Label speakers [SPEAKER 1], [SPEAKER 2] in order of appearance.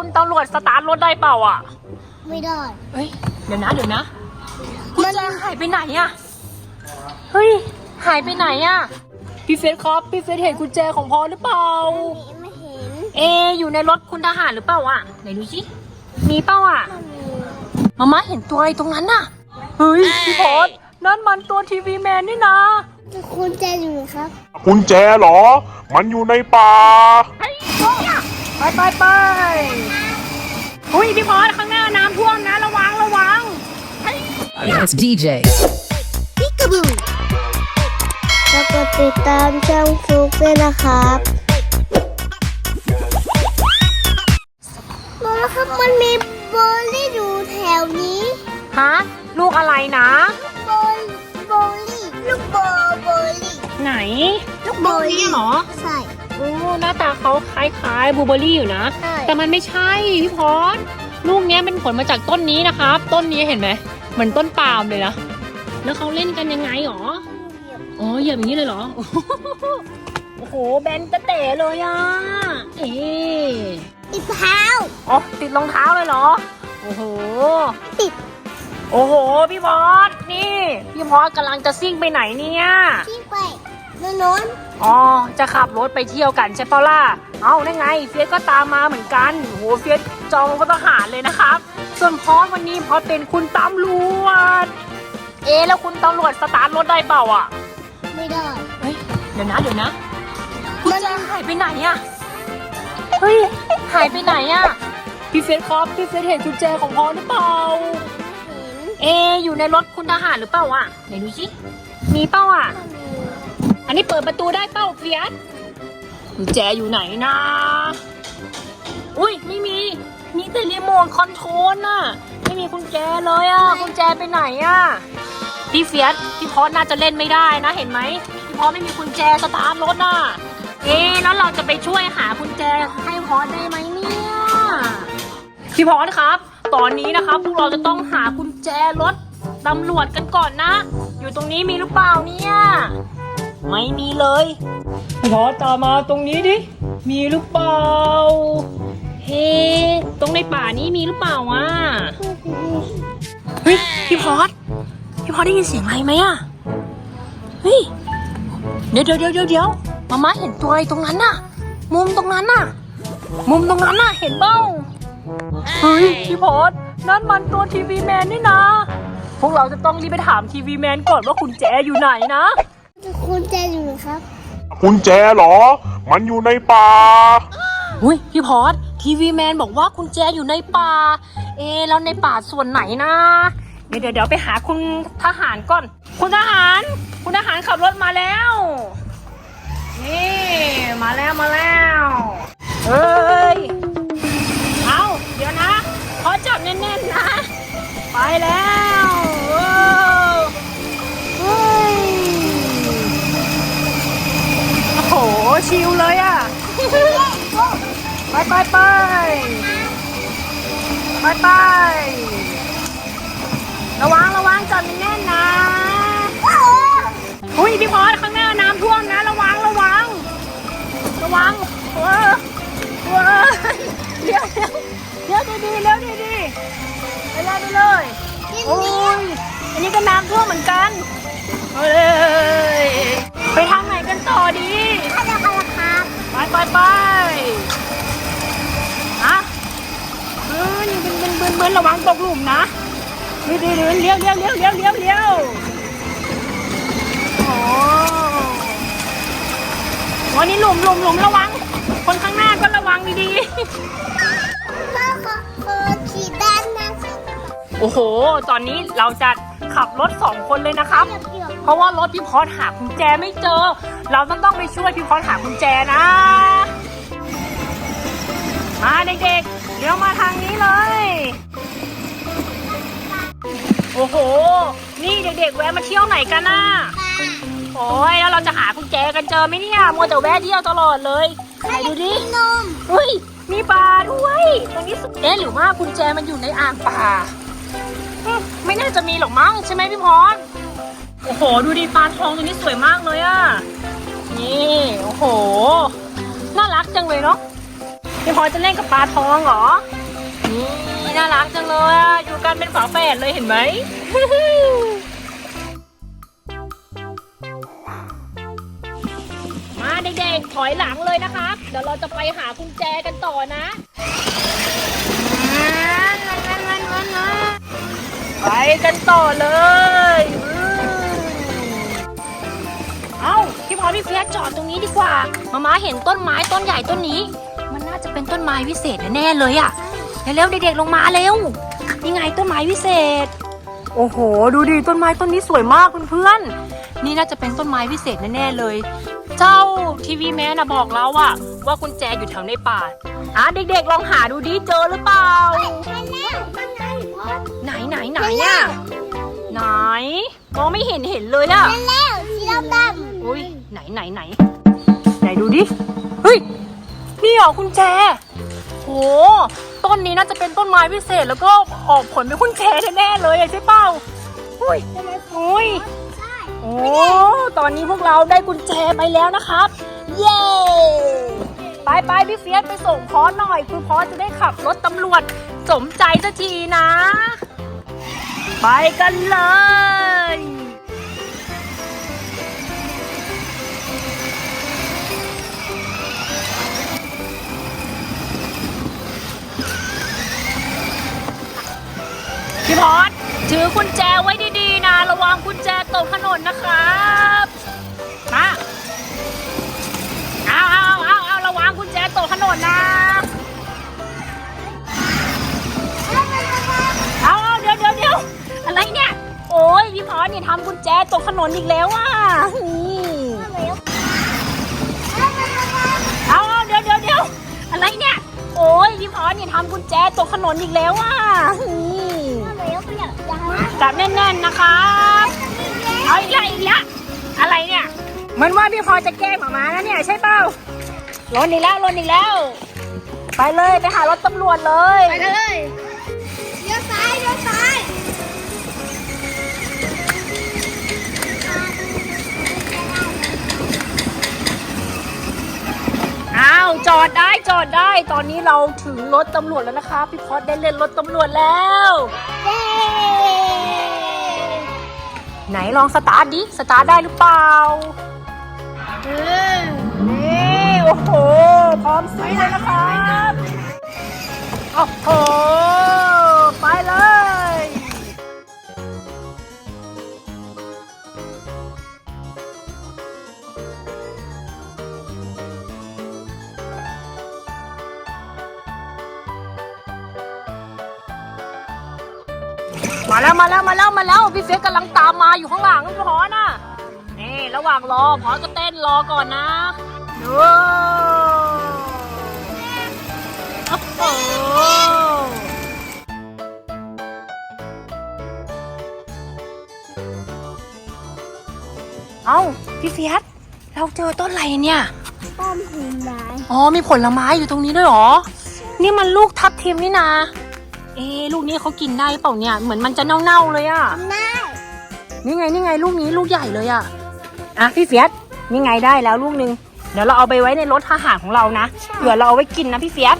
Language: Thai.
[SPEAKER 1] คุณตำรวจสตาร์ทรถได้เปล่าอะ
[SPEAKER 2] ไม่ได้
[SPEAKER 1] เฮ้ย เดี๋ยวนะ เดี๋ยวนะกุญแจหายไปไหนอะเฮ้ย หายไปไหนอะพี่เฟสครับ พี่เฟสเห็นกุญแจของพ่อหรือเปล่า
[SPEAKER 2] ไม่เห็น
[SPEAKER 1] เอะอยู่ในรถคุณทหารหรือเปล่าอะไหนดูสิ มีเปล่าอะ
[SPEAKER 2] ไม่มี
[SPEAKER 1] มาม่าเห็นตัวอะไรตรงนั้นน่ะ เฮ้ย พี่พอดนั่นมันตัวทีวีแมนนี่นะ
[SPEAKER 2] จะคุณแจอยู่ไหนครับ
[SPEAKER 3] กุญแจเหรอ มันอยู่ในป่า
[SPEAKER 1] ไปไปไปอุ้ยพี่พอดข้างหน้าน้ำท่วมนะระวังระวัง
[SPEAKER 4] It's DJ.
[SPEAKER 2] พิกาบูแล้วก็ติดตามช่องฟลุกด้วยนะครับบอกแล้วครับมันมีโบลี่อยู่แถวนี้
[SPEAKER 1] ฮะลูกอะไรนะ
[SPEAKER 2] โบลโบลี่ ลูกโบโบลี่
[SPEAKER 1] ไหน
[SPEAKER 2] ลูกโบลี่
[SPEAKER 1] เหรอ
[SPEAKER 2] ใช่
[SPEAKER 1] โอ้หน้าตาเขาคล้ายๆบลูเบอร์รี่อยู่นะ
[SPEAKER 2] ใช่
[SPEAKER 1] แต่มันไม่ใช่พี่พรลูกเนี้ยเป็นผลมาจากต้นนี้นะครับ ต้นนี้เห็นไหมเหมือนต้นปาล์มเลยนะ แล้วเขาเล่นกันยังไงหรอ อ๋อเหยียบอย่างนี้เลยเหรอ โอ้โหแบนตะเต๋เลยอะ เอ๊ะ
[SPEAKER 2] อีกเท้า
[SPEAKER 1] อ๋อติดรองเท้าเลยเหรอ โอ้โห
[SPEAKER 2] ติด
[SPEAKER 1] โอ้โห พี่พอดนี่ พี่พอดกำลังจะซิ่งไปไหนเนี่ย
[SPEAKER 2] ที่ไป โน้น
[SPEAKER 1] อ๋อ จะขับรถไปเที่ยวกันใช่เปะล่าเอาได้ไง เฟียสก็ตามมาเหมือนกันโหเฟียสจองก็ทหารเลยนะครับ ส่วนพอสวันนี้พอสเป็นคุณตำรวจ เอะแล้วคุณตำรวจสตาร์ทรถได้เปล่าอะ
[SPEAKER 2] ไม่ได้
[SPEAKER 1] เฮ้ย เดี๋ยวนะ เดี๋ยวนะกุญแจหายไปไหนอะ เฮ้ย หายไปไหนอะ พี่เฟียสครับ พี่เฟียสเห็นกุญแจของพอสหรือเปล่า
[SPEAKER 2] เห็น
[SPEAKER 1] เอะอยู่ในรถคุณทหารหรือเปล่าอะ ไหนดูสิ มีเปล่าอะ
[SPEAKER 2] ไม่มี
[SPEAKER 1] อันนี้เปิดประตูได้เป้าเฟียสกุญแจอยู่ไหนนะ อุ้ยไม่มี มีแต่รีโมทคอนโทรลน่ะ ไม่มีกุญแจเลยอะกุญแจไปไหนอะ พี่เฟียสพี่พอสน่าจะเล่นไม่ได้นะเห็นไหมพี่พอสไม่มีกุญแจสตาร์ทรถน่ะ เอ๊แล้วเราจะไปช่วยหากุญแจให้พอสได้ไหมเนี่ย พี่พอสครับ ตอนนี้นะครับพวกเราจะต้องหากุญแจรถตำรวจกันก่อนนะ อยู่ตรงนี้มีหรือเปล่าเนี่ย ไม่มีเลยพี่พอตามมาตรงนี้ดิ มีหรือเปล่า เฮ้ ตรงในป่านี้มีหรือเปล่าวะเฮ้ยพี่พอดพี่พอดได้ยินเสียงอะไรไหมอะเฮ้ย เดี๋ยวเดี๋ยวเดี๋ยวเดี๋ยวเดี๋ยวมาม่าเห็นตัวอะไรตรงนั้นน่ะ มุมตรงนั้นน่ะ มุมตรงนั้นน่ะ เห็นเปล่าเฮ้ยพี่พอดนั่นมันตัวทีวีแมนนี่นะ พวกเราจะต้องรีบไปถามทีวีแมนก่อนว่ากุญแจอยู่ไหนนะ
[SPEAKER 2] จะ คุณแจอยู่ไหนครับ
[SPEAKER 3] กุญแจเหรอ มันอยู่ในป่า
[SPEAKER 1] อุ้ยพี่พอดทีวีแมนบอกว่ากุญแจอยู่ในป่า เอะแล้วในป่าส่วนไหนนะเดี๋ยวเดี๋ยวเดี๋ยวไปหาคุณทหารก่อน คุณทหาร คุณทหารขับรถมาแล้ว นี่ มาแล้วมาแล้วเฮ้ยเอ ชิลเลยอะ ไปไปไปไปไประวังระวังจับแน่นๆนะอุ้ยพี่พอสข้างหน้าน้ำท่วมนะ ระวังระวัง ระวังเออเออเลี้ยวเลี้ยวเลี้ยวดีๆเลี้ยวดีๆไปเลยไปเลยโอ้ยอันนี้ก็น้ำท่วมเหมือนกันเฮ้ย ไปไปไปอะเออยังเป็นเป็นเป็นเป็นระวังตกหลุมนะเดี๋ยวเดี๋ยวเลี้ยวเลี้ยวเลี้ยวเลี้ยวเลี้ยวเลี้ยวโอ้วันนี้หลุมหลุมหลุมระวัง คนข้างหน้าก็ระวังดี
[SPEAKER 2] พ่อขอขอขี่ด้านหน้าสิ
[SPEAKER 1] ๆโอ้โห ตอนนี้เราจะขับรถสองคนเลยนะครับ
[SPEAKER 2] เพ
[SPEAKER 1] ราะว่ารถพี่พอดหากุญแจไม่เจอ เราต้องต้องไปช่วยพี่พอดหากุญแจนะ มาเด็กๆ เดี๋ยวมาทางนี้เลย โอ้โห นี่เด็กๆ แวะมาเที่ยวไหนกันน่ะโอ้ยแล้วเราจะหากุญแจกันเจอไหมเนี่ย มัวแต่แวะเที่ยวตลอดเลยไหนดูดิ
[SPEAKER 2] นม
[SPEAKER 1] อุ้ย มีปลาด้วยตรงนี้สุดเอ๊ะหรือว่ากุญแจมันอยู่ในอ่างปลา ไม่น่าจะมีหรอกมั้งใช่ไหมพี่พร โอ้โห ดูดิปลาทองตัวนี้สวยมากเลยอะนี่ โอ้โห น่ารักจังเลยเนาะพี่พอจะเล่นกับปลาทองเหรอ นี่น่ารักจังเลยอะ อยู่กันเป็นฝาแฝดเลยเห็นไหมมาเด็กๆถอยหลังเลยนะครับเดี๋ยวเราจะไปหากุญแจกันต่อนะไปกันต่อเลย พี่พอพี่เฟียสจอดตรงนี้ดีกว่ามาม้าเห็นต้นไม้ต้นใหญ่ต้นนี้ มันน่าจะเป็นต้นไม้วิเศษแน่ๆเลยอะเร็วๆเด็กๆลงมาเร็วนี่ไงต้นไม้วิเศษ โอ้โห ดูดิต้นไม้ต้นนี้สวยมากเพื่อนๆนี่น่าจะเป็นต้นไม้วิเศษแน่ๆเลย เจ้าทีวีแมนนะบอกเราอะว่ากุญแจอยู่แถวในป่าอะเด็กๆลองหาดูดิเจอหรือเปล่าไหนไหนไหนอะไหนมองไม่เห็นเห็นเลยอะ
[SPEAKER 2] แล้วสีดำ
[SPEAKER 1] อุ้ยไหนไหนไหนไหนดูดิ เฮ้ย นี่เหรอกุญแจ โห ต้นนี้น่าจะเป็นต้นไม้พิเศษแล้วก็ออกผลเป็นกุญแจแน่ๆเลยอะใช่เปล่าอุ้ยอุ้ยโอ้ตอนนี้พวกเราได้กุญแจไปแล้วนะครับ เย้ไปไปพี่เฟียสไปส่งพอหน่อย คือพอจะได้ขับรถตำรวจสมใจสักทีนะ ไปกันเลย ถือกุญแจไว้ดีๆนะ ระวังกุญแจตกถนนนะครับมาเอาเอาเอาเอาระวังกุญแจตกถนนนะเอาเอาเดี๋ยวเดี๋ยวเดี๋ยวอะไรเนี่ย โอ้ยพี่พอเนี่ยทำกุญแจตกถนนอีกแล้วอะเอาเอาเดี๋ยวเดี๋ยวเดี๋ยวอะไรเนี่ย โอ้ยพี่พอเนี่ยทำกุญแจตกถนนอีกแล้วอะนี่ จับแน่นๆนะครับเอาอีกแล้วอีกแล้วอะไรเนี่ย มันว่าพี่พอจะแกล้งหมามานะเนี่ยใช่เปล่าลนอีกแล้วลนอีกแล้ว ไปเลยไปหารถตำรวจเลย
[SPEAKER 2] ไปกันเลยเลี้ยวซ้ายเลี้ยวซ้าย
[SPEAKER 1] อ้าวจอดได้จอดได้ ตอนนี้เราถึงรถตำรวจแล้วนะคะ พี่พอดได้เล่นรถตำรวจแล้ว
[SPEAKER 2] เย้
[SPEAKER 1] ไหนลองสตาร์ทดิ สตาร์ทได้หรือเปล่านี่โอ้โห พร้อมสู้เลยนะครับ โอ้โห มาแล้วมาแล้วมาแล้วมาแล้วพี่เฟียสกำลังตามมาอยู่ข้างหลังพี่พอน่ะนี่ระหว่างรอพอก็เต้นรอก่อนนะดูโอ้โหเอ้าพี่เฟียสเราเจอต้นอะไรเนี่ย
[SPEAKER 2] ป้อมหินไม้
[SPEAKER 1] อ๋อมีผลไม้อยู่ตรงนี้ด้วยเหรอ นี่มันลูกทับทิมนี่นา เอ๊ะลูกนี้เขากินได้เปล่าเนี่ย เหมือนมันจะเน่าๆเลยอะ
[SPEAKER 2] ได้
[SPEAKER 1] นี่ไงนี่ไงลูกนี้ลูกใหญ่เลยอะอะพี่เฟียสนี่ไงได้แล้วลูกนึงเดี๋ยวเราเอาไปไว้ในรถทหารของเรานะเผื่อเราเอาไว้กินนะพี่เฟียส